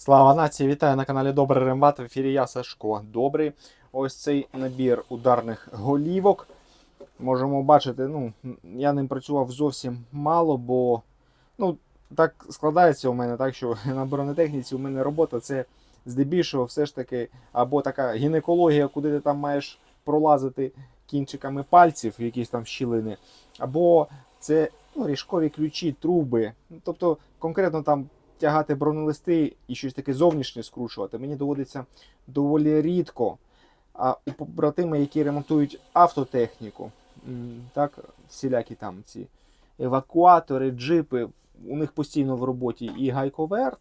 Слава нації! Вітаю на каналі Добрий Рембат. В ефірі я Сашко Добрий. Ось цей набір ударних голівок. Можемо бачити, ну, я ним працював зовсім мало, бо ну, так складається у мене, так що на бронетехніці у мене робота це здебільшого все ж таки або така гінекологія, куди ти там маєш пролазити кінчиками пальців, якісь там щілини, або це ну, ріжкові ключі, труби. Тобто конкретно там тягати бронелисти і щось таке зовнішнє скручувати, мені доводиться доволі рідко. А у побратими, які ремонтують автотехніку, так, всілякі там ці евакуатори, джипи, у них постійно в роботі і гайковерт,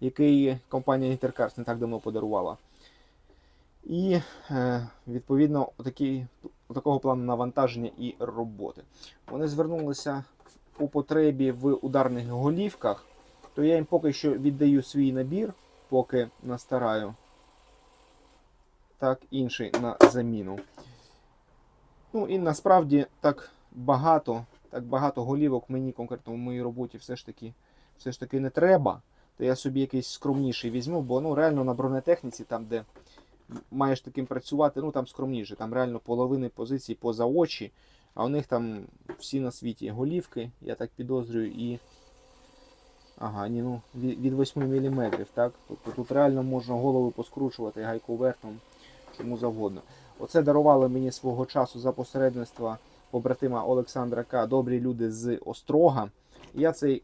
який компанія Інтеркарс не так давно подарувала. І е, відповідно такі, такого плану навантаження і роботи. Вони звернулися у потребі в ударних голівках то я їм поки що віддаю свій набір, поки настараю. Так, інший на заміну. Ну і насправді так багато, так багато голівок мені конкретно в моїй роботі все ж таки все ж таки не треба. То я собі якийсь скромніший візьму, бо ну реально на бронетехніці, там, де маєш таким працювати, ну там скромніше, там реально половини позицій поза очі, а у них там всі на світі голівки, я так підозрюю, і Ага, ні, ну від від 8 мм, так? Тобто тут реально можна голову поскручувати гайковертом, чому завгодно. Оце дарували мені свого часу за посередництва побратима Олександра К. Добрі люди з Острога. Я цей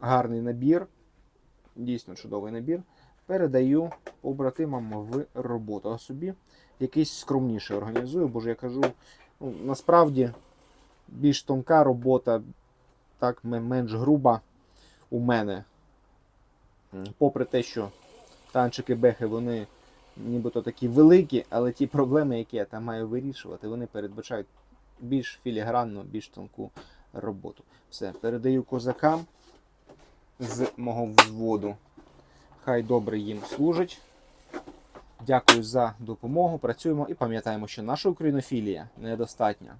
гарний набір, дійсно чудовий набір, передаю побратимам в роботу. А собі якийсь скромніший організую, бо ж я кажу, ну, насправді більш тонка робота, так, менш груба у мене. Попри те, що танчики бехи, вони нібито такі великі, але ті проблеми, які я там маю вирішувати, вони передбачають більш філігранну, більш тонку роботу. Все, передаю козакам з мого взводу. Хай добре їм служить. Дякую за допомогу. Працюємо і пам'ятаємо, що наша українофілія недостатня.